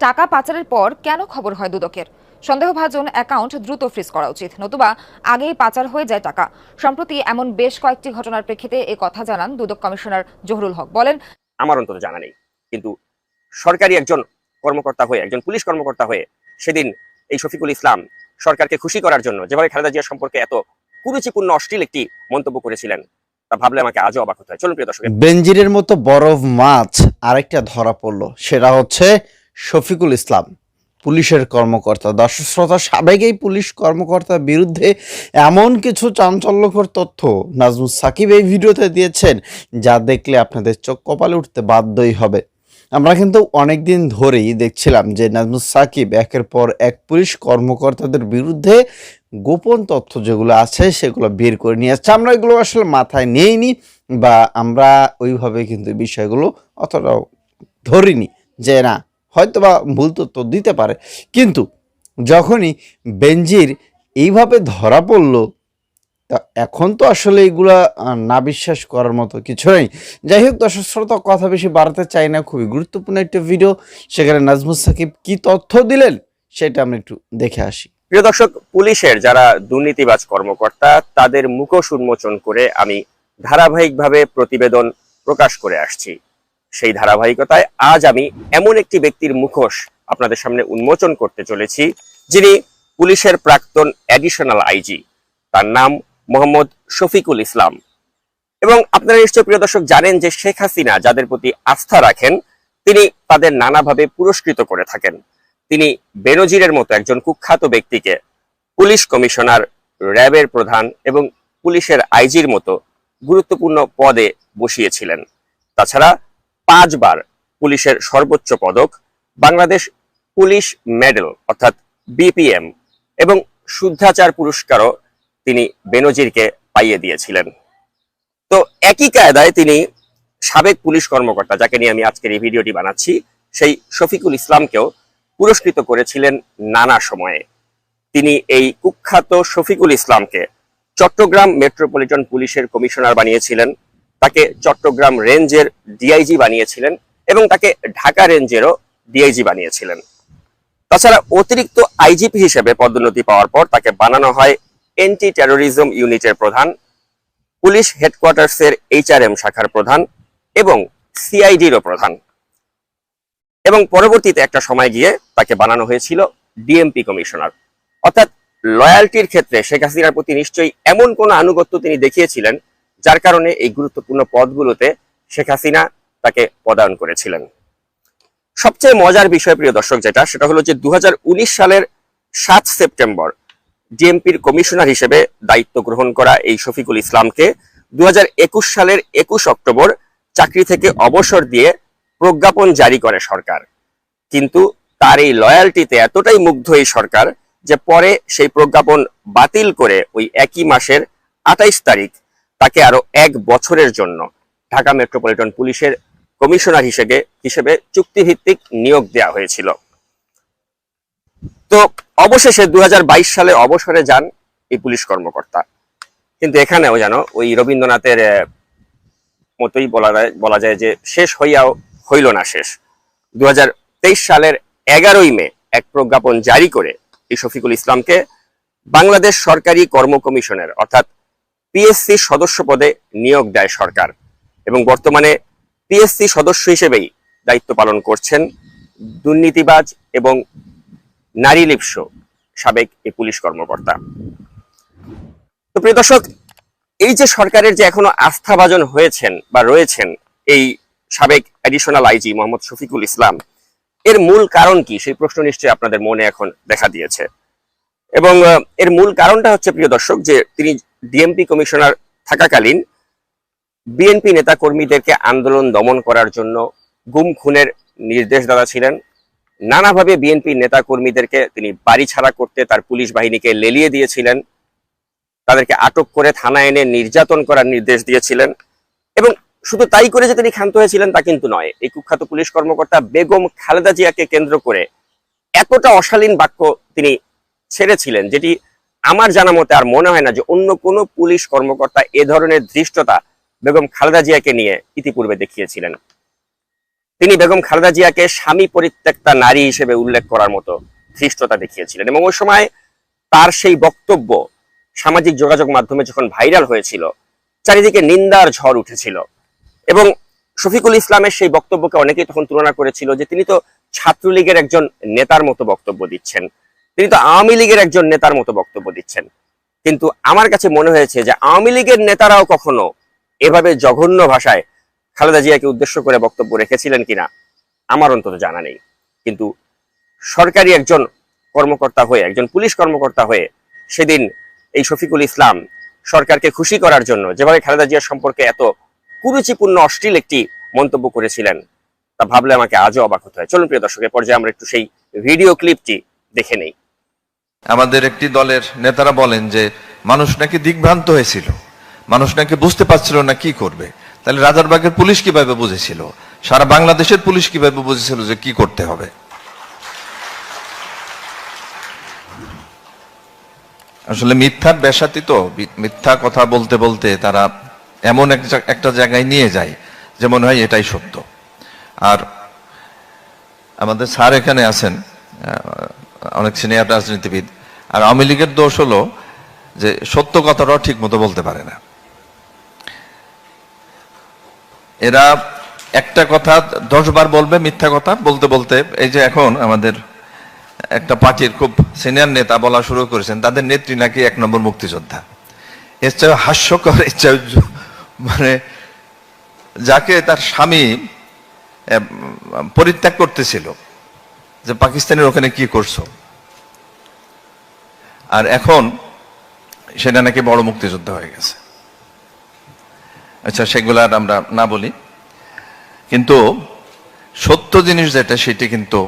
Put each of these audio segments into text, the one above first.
টাকা পাচারের পর কেন খবর হয় দুদকের? সন্দেহভাজন অ্যাকাউন্ট দ্রুত ফ্রিজ করা উচিত। নতুবা আগেই পাচার হয়ে যায় টাকা। সম্প্রতি এমন বেশ কয়েকটি ঘটনার প্রেক্ষিতে এ কথা জানান দুদক কমিশনার জহুরুল হক। বলেন আমার অন্তত জানা নেই। কিন্তু সরকারি একজন কর্মকর্তা হয়ে একজন পুলিশ কর্মকর্তা হয়ে সেদিন এই শফিকুল ইসলাম সরকারকে খুশি করার জন্য যেভাবে খালেদা জিয়া সম্পর্কে এত কুরুচিপূর্ণ অশ্লীল একটি মন্তব্য করেছিলেন তা ভাবলে আমাকে আজও অবাক হতে হয়। চলুন প্রিয় দর্শক বেঞ্জিরের মতো বরফ মাছ আরেকটা ধরা পড়ল। সেটা হচ্ছে শফিকুল ইসলাম, পুলিশের কর্মকর্তা। দর্শক শ্রোতা সাবেক এই পুলিশ কর্মকর্তার বিরুদ্ধে এমন কিছু চাঞ্চল্যকর তথ্য নাজমুস সাকিব এই ভিডিওতে দিয়েছেন, যা দেখলে আপনাদের চোখ কপালে উঠতে বাধ্যই হবে। আমরা কিন্তু অনেক দিন ধরেই দেখছিলাম যে নাজমুস সাকিব একের পর এক পুলিশ কর্মকর্তাদের বিরুদ্ধে গোপন তথ্য যেগুলো আছে সেগুলো বের করে নিয়ে আসছে। আমরা এগুলো আসলে মাথায় নেইনি বা আমরা ওইভাবে কিন্তু বিষয়গুলো অতটাও ধরিনি যে না হয়তো বা ভুল তথ্য দিতে পারে। কিন্তু যখনই বেঞ্জির এইভাবে ধরা পড়ল, তা এখন তো আসলে এগুলা না বিশ্বাস করার মতো কিছু নেই। যাই হোক দর্শক শ্রোতা, কথা বেশি বাড়াতে চাই না, খুবই গুরুত্বপূর্ণ একটা ভিডিও সেখানে নাজমুস সাকিব কি তথ্য দিলেন, সেটা আমরা একটু দেখে আসি। প্রিয় দর্শক, পুলিশের যারা দুর্নীতিবাজ কর্মকর্তা, তাদের মুখোশ উন্মোচন করে আমি ধারাবাহিকভাবে প্রতিবেদন প্রকাশ করে আসছি। সেই ধারাবাহিকতায় আজ আমি এমন একটি ব্যক্তির মুখোশ আপনাদের সামনে উন্মোচন করতে চলেছি, যিনি পুলিশের প্রাক্তন অ্যাডিশনাল আইজি তার নাম মোহাম্মদ শফিকুল ইসলাম। এবং আপনারা নিশ্চয় প্রিয় দর্শক জানেন যে শেখ হাসিনা যাদের প্রতি আস্থা রাখেন, তিনি তাদের নানাভাবে পুরস্কৃত করে থাকেন। তিনি বেনজিরের মতো একজন কুখ্যাত ব্যক্তিকে পুলিশ কমিশনার, র্যাবের প্রধান এবং পুলিশের আইজির মতো গুরুত্বপূর্ণ পদে বসিয়েছিলেন। তাছাড়া পাঁচবার পুলিশের সর্বোচ্চ পদক, বাংলাদেশ পুলিশ মেডেল, অর্থাৎ বিপিএম, এবং শুদ্ধাচার পুরস্কারও তিনি বেনজিরকে পাইয়ে দিয়েছিলেন। তো একই কায়দায় তিনি সাবেক পুলিশ কর্মকর্তা যাকে নিয়ে আমি আজকের এই ভিডিওটি বানাচ্ছি, সেই শফিকুল ইসলামকেও পুরস্কৃত করেছিলেন নানা সময়ে। তিনি এই কুখ্যাত শফিকুল ইসলামকে চট্টগ্রাম মেট্রোপলিটন পুলিশের কমিশনার বানিয়েছিলেন। তাকে চট্টগ্রাম রেঞ্জের ডিআইজি বানিয়েছিলেন এবং তাকে ঢাকা রেঞ্জেরও ডিআইজি বানিয়েছিলেন। তাছাড়া অতিরিক্ত আইজিপি হিসেবে পদোন্নতি পাওয়ার পর তাকে বানানো হয় এন্টি টেরোরিজম ইউনিটের প্রধান, পুলিশ হেডকোয়ার্টার্সের এইচআরএম শাখার প্রধান এবং সিআইডিরও প্রধান। এবং পরবর্তীতে একটা সময় গিয়ে তাকে বানানো হয়েছিল ডিএমপি কমিশনার। অর্থাৎ লয়ালটির ক্ষেত্রে শেখ হাসিনার প্রতি নিশ্চয়ই এমন কোনো আনুগত্য তিনি দেখিয়েছিলেন যার কারণে এই গুরুত্বপূর্ণ পদগুলোতে শেখ হাসিনা তাকে পদায়ন করেছিলেন। সবচেয়ে মজার বিষয়, প্রিয় দর্শক, যেটা, সেটা হলো যে দুহাজার উনিশ সালের সাত সেপ্টেম্বর ডিএমপির কমিশনার হিসেবে দায়িত্ব গ্রহণ করা এই শফিকুল ইসলামকে দুহাজার একুশ সালের একুশ অক্টোবর চাকরি থেকে অবসর দিয়ে প্রজ্ঞাপন জারি করে সরকার। কিন্তু তার এই লয়ালটিতে এতটাই মুগ্ধ এই সরকার যে পরে সেই প্রজ্ঞাপন বাতিল করে ওই একই মাসের আঠাইশ তারিখ তাকে আরও এক বছরের জন্য ঢাকা মেট্রোপলিটন পুলিশের কমিশনার হিসেবে হিসেবে চুক্তিভিত্তিক নিয়োগ দেওয়া হয়েছিল। তো অবশেষে দু সালে অবসরে যান এই পুলিশ কর্মকর্তা। কিন্তু এখানেও যেন ওই রবীন্দ্রনাথের মতোই বলা যায় বলা যায় যে শেষ হইয়াও হইল না শেষ। দু হাজার তেইশ সালের এগারোই মে এক প্রজ্ঞাপন জারি করে এই শফিকুল ইসলামকে বাংলাদেশ সরকারি কর্ম কমিশনের, অর্থাৎ পিএসসি সদস্য পদে নিয়োগ দেয় সরকার এবং বর্তমানে পিএসসি সদস্য হিসেবেই দায়িত্ব পালন করছেন দুর্নীতিবাজ এবং নারী লিপ্স সাবেক এই পুলিশ কর্মকর্তা। তো প্রিয় দর্শক, এই যে সরকারের যে এখনও আস্থাভাজন হয়েছেন বা রয়েছেন এই সাবেক অ্যাডিশনাল আইজি মোহাম্মদ শফিকুল ইসলাম, এর মূল কারণ কি? সেই প্রশ্ন নিশ্চয়ই আপনাদের মনে এখন দেখা দিয়েছে। এবং এর মূল কারণটা হচ্ছে, প্রিয় দর্শক, যে তিনি ডিএমপি কমিশনার থাকাকালীন বিএনপি নেতা কর্মীদেরকে আন্দোলন দমন করার জন্য গুম খুনের নির্দেশ দাদা ছিলেন। নানাভাবে বিএনপি নেতা কর্মীদেরকে তিনি বাড়ি ছাড়া করতে তার পুলিশ বাহিনীকে লেলিয়ে দিয়েছিলেন। তাদেরকে আটক করে থানায় এনে নির্যাতন করার নির্দেশ দিয়েছিলেন। এবং শুধু তাই করে যে তিনি ক্ষান্ত হয়েছিলেন তা কিন্তু নয়। এই কুখ্যাত পুলিশ কর্মকর্তা বেগম খালেদা জিয়াকে কেন্দ্র করে এতটা অশালীন বাক্য তিনি ছেড়েছিলেন, যেটি আমার জানা মতে আর মনে হয় না যে অন্য কোনো পুলিশ কর্মকর্তা এ ধরনের ধৃষ্টতা বেগম খালেদা জিয়াকে নিয়ে ইতিপূর্বে দেখিয়েছিলেন। তিনি বেগম খালেদা জিয়াকে স্বামী পরিত্যক্তা নারী হিসেবে উল্লেখ করার মতো ধৃষ্টতা দেখিয়েছিলেন এবং ওই সময় তার সেই বক্তব্য সামাজিক যোগাযোগ মাধ্যমে যখন ভাইরাল হয়েছিল, চারিদিকে নিন্দার ঝড় উঠেছিল এবং শফিকুল ইসলামের সেই বক্তব্যকে অনেকেই তখন তুলনা করেছিল যে তিনি তো ছাত্রলীগের একজন নেতার মতো বক্তব্য দিচ্ছেন। তিনি তো আওয়ামী লীগের একজন নেতার মতো বক্তব্য দিচ্ছেন। কিন্তু আমার কাছে মনে হয়েছে যে আওয়ামী লীগের নেতারাও কখনো এভাবে জঘন্য ভাষায় খালেদা জিয়াকে উদ্দেশ্য করে বক্তব্য রেখেছিলেন কিনা, আমার অন্তত জানা নেই। কিন্তু সরকারি একজন কর্মকর্তা হয়ে, একজন পুলিশ কর্মকর্তা হয়ে সেদিন এই শফিকুল ইসলাম সরকারকে খুশি করার জন্য যেভাবে খালেদা জিয়ার সম্পর্কে এত কুরুচিপূর্ণ, অশ্লীল একটি মন্তব্য করেছিলেন, তা ভাবলে আমাকে আজও অবাক হতে হয়। চলুন প্রিয় দর্শকের পর্যায়ে আমরা একটু সেই ভিডিও ক্লিপটি দেখে নেই। আমাদের একটি দলের নেতারা বলেন যে, মানুষ নাকি দিগ্ভ্রান্ত হয়েছিল। মানুষ নাকি বুঝতে পারছিল না কি করবে। তাহলে রাজারবাগের পুলিশ কীভাবে বুঝেছিল? সারা বাংলাদেশের পুলিশ কীভাবে বুঝেছিল যে কি করতে হবে? আসলে মিথ্যার বেসাতি তো। মিথ্যা কথা বলতে বলতে তারা এমন এক একটা জায়গায় নিয়ে যায় যে মনে হয় এটাই সত্য। আর আমাদের স্যার এখানে আছেন অনেক সিনিয়র রাজনীতিবিদ। আর আওয়ামী লীগের দোষ হলো যে সত্য কথাটাও ঠিক মতো বলতে পারে না। এরা একটা কথা দশ বার বলবে, মিথ্যা কথা বলতে বলতে। এই যে এখন আমাদের একটা পার্টির খুব সিনিয়র নেতা বলা শুরু করেছেন, তাদের নেত্রী নাকি এক নম্বর মুক্তিযোদ্ধা। এর চেয়ে হাস্যকর মানে যাকে তার স্বামী পরিত্যাগ করতেছিল, যে পাকিস্তানের ওখানে কি করছ? আর এখন সেটা নাকি বড় মুক্তিযুদ্ধ হয়ে গেছে। আচ্ছা সেগুলো আর আমরা না বলি। কিন্তু সত্য জিনিস যেটা, সেটি কিন্তু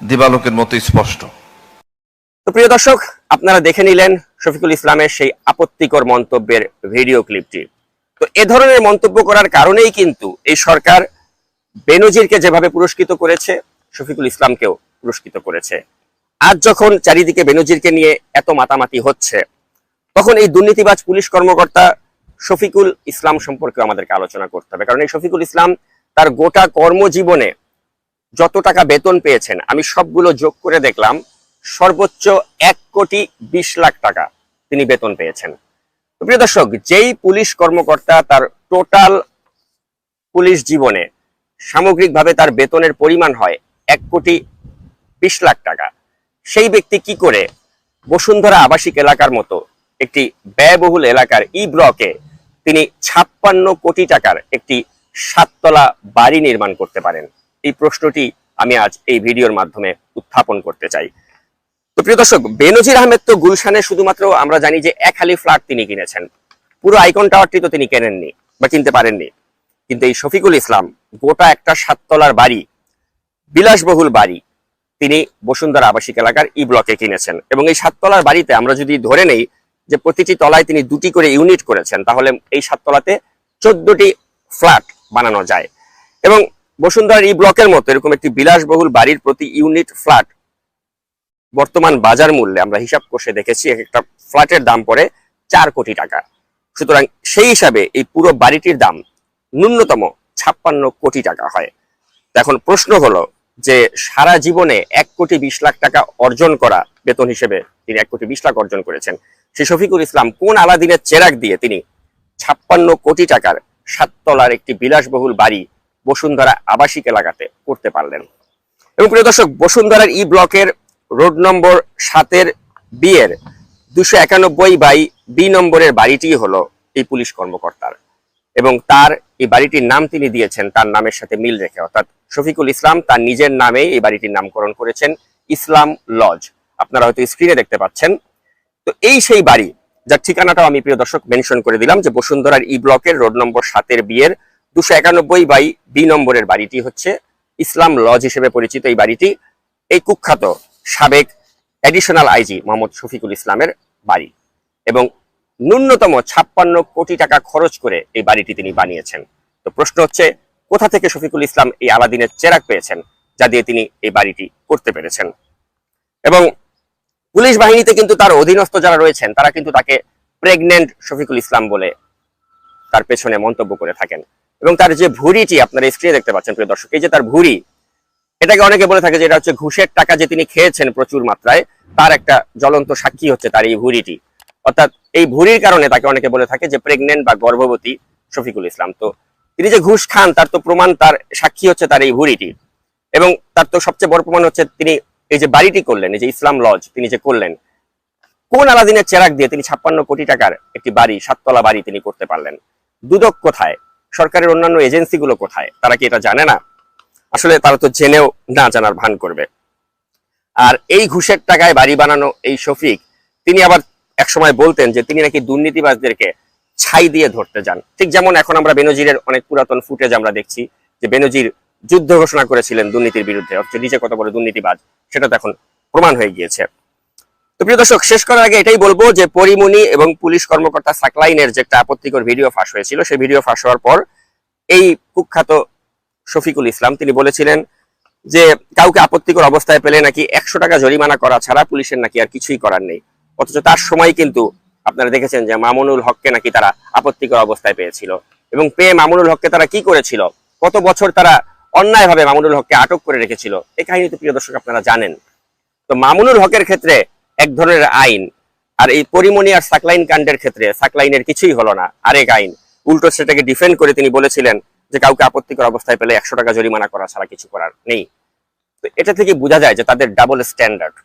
দিবালোকের মতো স্পষ্ট। প্রিয় দর্শক, আপনারা দেখে নিলেন শফিকুল ইসলামের সেই আপত্তিকর মন্তব্যের ভিডিও ক্লিপটি। তো এ ধরনের মন্তব্য করার কারণেই কিন্তু এই সরকার বেনজিরকে যেভাবে পুরস্কৃত করেছে, শফিকুল ইসলামকেও পুরস্কৃত করেছে। আজ যখন চারিদিকে বেনজিরকে নিয়ে এত মাতামাতি হচ্ছে, তখন এই দুর্নীতিবাজ পুলিশ কর্মকর্তা শফিকুল ইসলাম সম্পর্কে আমাদেরকে আলোচনা করতে হবে। কারণ এই শফিকুল ইসলাম তার গোটা কর্মজীবনে যত টাকা বেতন পেয়েছেন, আমি সবগুলো যোগ করে দেখলাম, সর্বোচ্চ এক কোটি বিশ লাখ টাকা তিনি বেতন পেয়েছেন। প্রিয় দর্শক, যেই পুলিশ কর্মকর্তা তার টোটাল পুলিশ জীবনে সামগ্রিকভাবে তার বেতনের পরিমাণ হয় এক কোটি বিশ লাখ টাকা। সেই ব্যক্তি কি করে? বসুন্ধরা আবাসিক এলাকার মতো একটি ব্যয়বহুল এলাকার ই ব্লকে তিনি ছাপ্পান্ন কোটি টাকার একটি সাততলা বাড়ি নির্মাণ করতে পারেন। এই প্রশ্নটি আমি আজ এই ভিডিওর মাধ্যমে উত্থাপন করতে চাই। তো প্রিয় দর্শক, বেনজির আহমেদ তো গুলশানে শুধুমাত্র আমরা জানি যে এক হালি ফ্ল্যাট তিনি কিনেছেন। পুরো আইকন টাওয়ারটি তো তিনি কেনেননি বা কিনতে পারেননি। কিন্তু এই শফিকুল ইসলাম গোটা একটা সাততলার বাড়ি, বিলাসবহুল বাড়ি তিনি বসুন্ধরা আবাসিক এলাকার ই ব্লকে কিনেছেন। এবং এই সাততলার বাড়িতে আমরা যদি ধরে নেই যে প্রতিটি তলায় তিনি দুটি করে ইউনিট করেছেন, তাহলে এই সাততলাতে চোদ্দটি ফ্ল্যাট বানানো যায়। এবং বসুন্ধরার ই ব্লকের মতো এরকম একটি বিলাসবহুল বাড়ির প্রতি ইউনিট ফ্ল্যাট বর্তমান বাজার মূল্যে আমরা হিসাব কষে দেখেছি, এক একটা ফ্ল্যাটের দাম পড়ে চার কোটি টাকা। সুতরাং সেই হিসাবে এই পুরো বাড়িটির দাম ন্যূনতম ছাপ্পান্ন কোটি টাকা হয়। এখন প্রশ্ন হলো যে সারা জীবনে এক কোটি বিশ লাখ টাকা অর্জন করা বেতন হিসেবে তিনি এক কোটি বিশ লাখ অর্জন করেছেন। সে শফিকুল ইসলাম কোন আলাদিনের চেরাক দিয়ে তিনি ছাপ্পান্ন কোটি টাকার সাততলার একটি বিলাসবহুল বাড়ি বসুন্ধরা আবাসিক এলাকাতে করতে পারলেন। এবং প্রিয় দর্শক, বসুন্ধরার ই ব্লকের রোড নম্বর সাতের বিয়ের দুশো একানব্বই বাই বি নম্বরের বাড়িটি হলো এই পুলিশ কর্মকর্তার। এবং তার এই বাড়িটির নাম তিনি দিয়েছেন, তার নামের সাথে মিল রেখে। অর্থাৎ শফিকুল ইসলাম তার নিজের নামে এই বাড়িটির নামকরণ করেছেন, ইসলাম লজ। আপনারা হয়তো স্ক্রিনে দেখতে পাচ্ছেন। তো এই সেই বাড়ি, যার ঠিকানাটাও আমি প্রিয় দর্শক মেনশন করে দিলাম যে বসুন্ধরার ই ব্লকের রোড নম্বর সাতের বিয়ের দুশো একানব্বই বাই বি নম্বরের বাড়িটি হচ্ছে ইসলাম লজ হিসেবে পরিচিত এই বাড়িটি। এই কুখ্যাত সাবেক অ্যাডিশনাল আইজি মোহাম্মদ শফিকুল ইসলামের বাড়ি। এবং ন্যূনতম ছাপ্পান্ন কোটি টাকা খরচ করে এই বাড়িটি তিনি বানিয়েছেন। তো প্রশ্ন হচ্ছে, কোথা থেকে শফিকুল ইসলাম এই আলাদিনের চেরাক পেয়েছেন, যা দিয়ে তিনি এই বাড়িটি করতে পেরেছেন? এবং পুলিশ বাহিনীতে কিন্তু তার অধীনস্থ যারা রয়েছেন, তারা কিন্তু তাকে প্রেগনেন্ট শফিকুল ইসলাম বলে তার পেছনে মন্তব্য করে থাকেন। এবং তার যে ভুঁড়িটি আপনারা স্ক্রিনে দেখতে পাচ্ছেন, প্রিয় দর্শক, এই যে তার ভুঁড়ি, এটাকে অনেকে বলে থাকে যে এটা হচ্ছে ঘুষের টাকা যে তিনি খেয়েছেন প্রচুর মাত্রায়, তার একটা জ্বলন্ত সাক্ষী হচ্ছে তার এই ভুঁড়িটি। অর্থাৎ এই ভুঁড়ির কারণে তাকে অনেকে বলে থাকে যে প্রেগনেন্ট বা গর্ভবতী শফিকুল ইসলাম। তো তিনি যে ঘুষ খান, তার তো প্রমাণ, তার সাক্ষী হচ্ছে তার এই ভুঁড়িটি। এবং তার তো সবচেয়ে বড় প্রমাণ হচ্ছে তিনি এই যে বাড়িটি করলেন, এই যে ইসলাম লজ তিনি যে করলেন, কোন আলাদিনের চেরাক দিয়ে তিনি ছাপ্পান্ন কোটি টাকার একটি বাড়ি, সাততলা বাড়ি তিনি করতে পারলেন। দুদক কোথায়? সরকারের অন্যান্য এজেন্সিগুলো কোথায়? তারা কি এটা জানে না? আসলে তারা তো জেনেও না জানার ভান করবে। আর এই ঘুষের টাকায় বাড়ি বানানো এই শফিক, তিনি আবার একসময় বলতেন যে তিনি নাকি দুর্নীতিবাজদেরকে ছাই দিয়ে ধরতে যান। ঠিক যেমন এখন আমরা বেনজিরের অনেক পুরাতন ফুটেজ আমরা দেখছি যে বেনজির যুদ্ধ ঘোষণা করেছিলেন দুর্নীতির বিরুদ্ধে, অথচ নিজে কত বড় দুর্নীতিবাজ, সেটা তো এখন প্রমাণ হয়ে গিয়েছে। তো প্রিয় দর্শক, শেষ করার আগে এটাই বলব যে পরিমণি এবং পুলিশ কর্মকর্তা সাকলাইনের যে একটা আপত্তিকর ভিডিও ফাঁস হয়েছিল, সেই ভিডিও ফাঁস হওয়ার পর এই কুখ্যাত শফিকুল ইসলাম, তিনি বলেছিলেন যে কাউকে আপত্তিকর অবস্থায় পেলে নাকি একশো টাকা জরিমানা করা ছাড়া পুলিশের নাকি আর কিছুই করার নেই। অথচ তার সময় কিন্তু আপনারা দেখেছেন যে মামুনুল হককে নাকি তারা আপত্তিকর অবস্থায় পেয়েছিল। এবং পেয়ে মামুনুল হককে তারা কি করেছিল? কত বছর তারা অন্যায়ভাবে মামুনুল হককে আটক করে রেখেছিল? এই কাহিনী তো প্রিয় দর্শক আপনারা জানেন। তো মামুনুল হকের ক্ষেত্রে এক ধরনের আইন, আর এই পরিমণি আর সাকলাইন কাণ্ডের ক্ষেত্রে সাকলাইনের কিছুই হলো না। আরেক আইন, উল্টো সেটাকে ডিফেন্ড করে তিনি বলেছিলেন যে কাউকে আপত্তিকর অবস্থায় পেলে একশো টাকা জরিমানা করা ছাড়া কিছু করার নেই। তো এটা থেকে বোঝা যায় যে তাদের ডাবল স্ট্যান্ডার্ড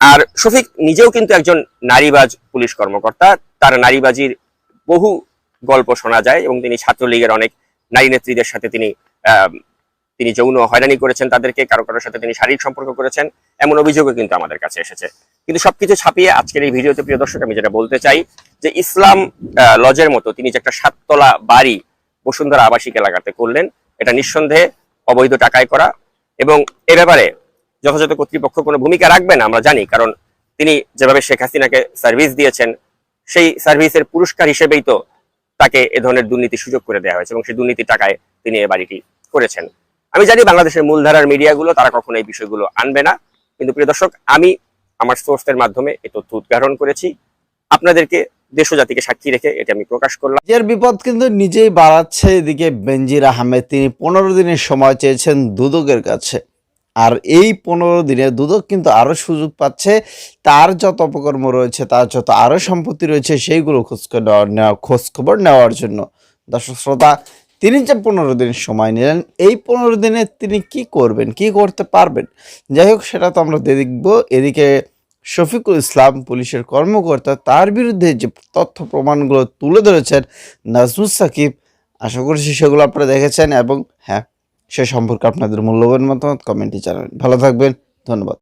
আর শফিক নিজেও কিন্তু একজন নারীবাজ পুলিশ কর্মকর্তা। তার নারীবাজির বহু গল্প শোনা যায় এবং তিনি ছাত্রলীগের অনেক নারী নেত্রীদের সাথে তিনি তিনি যৌন হয়রানি করেছেন তাদেরকে, কারও কারোর সাথে তিনি শারীরিক সম্পর্ক করেছেন, এমন অভিযোগও কিন্তু আমাদের কাছে এসেছে। কিন্তু সবকিছু ছাপিয়ে আজকের এই ভিডিওতে, প্রিয় দর্শক, আমি যেটা বলতে চাই যে ইসলাম লজের মতো তিনি যে একটা সাততলা বাড়ি বসুন্ধরা আবাসিক এলাকাতে করলেন, এটা নিঃসন্দেহে অবৈধ টাকায় করা এবং এ ব্যাপারে যথাযথ কর্তৃপক্ষ কোনো ভূমিকা রাখবে না, আমরা জানি। কারণ তিনি যেভাবে শেখ হাসিনাকে সার্ভিস দিয়েছেন, সেই সার্ভিসের পুরস্কার হিসেবেই তো তাকে এ ধরনের দুর্নীতি সুযোগ করে দেওয়া হয়েছে এবং সেই দুর্নীতির টাকায় তিনি এ বাড়িটি করেছেন। আমি জানি বাংলাদেশের মূলধারার মিডিয়াগুলো, তারা কখনো এই বিষয়গুলো আনবে না। কিন্তু প্রিয় দর্শক, আমি আমার সোর্সের মাধ্যমে এই তথ্য উদ্ঘাটন করেছি। আপনাদেরকে দেশ জাতিকে সাক্ষী রেখে এটা আমি প্রকাশ করলাম। নিজের বিপদ কিন্তু নিজেই বাড়াচ্ছে। এদিকে বেনজির আহমেদ, তিনি পনেরো দিনের সময় চেয়েছেন দুদকের কাছে। আর এই পনেরো দিনে দুদক কিন্তু আরও সুযোগ পাচ্ছে। তার যত অপকর্ম রয়েছে, তার যত আরও সম্পত্তি রয়েছে, সেইগুলো খোঁজ করে নেওয়া- নেওয়া খোঁজ নেওয়ার জন্য। দর্শক শ্রোতা, তিনি যে পনেরো দিন সময় নিলেন, এই পনেরো দিনে তিনি কি করবেন, কি করতে পারবেন? যাই হোক, সেটা তো আমরা দেখব। এদিকে শফিকুল ইসলাম পুলিশের কর্মকর্তা, তার বিরুদ্ধে যে তথ্য প্রমাণগুলো তুলে ধরেছেন, নাজমুস সাকিব, আশা করছি সেগুলো আপনারা দেখেছেন এবং হ্যাঁ সে সম্পর্কে আপনাদের মূল্যবান মতামত কমেন্টে জানাবেন। ভালো থাকবেন ধন্যবাদ।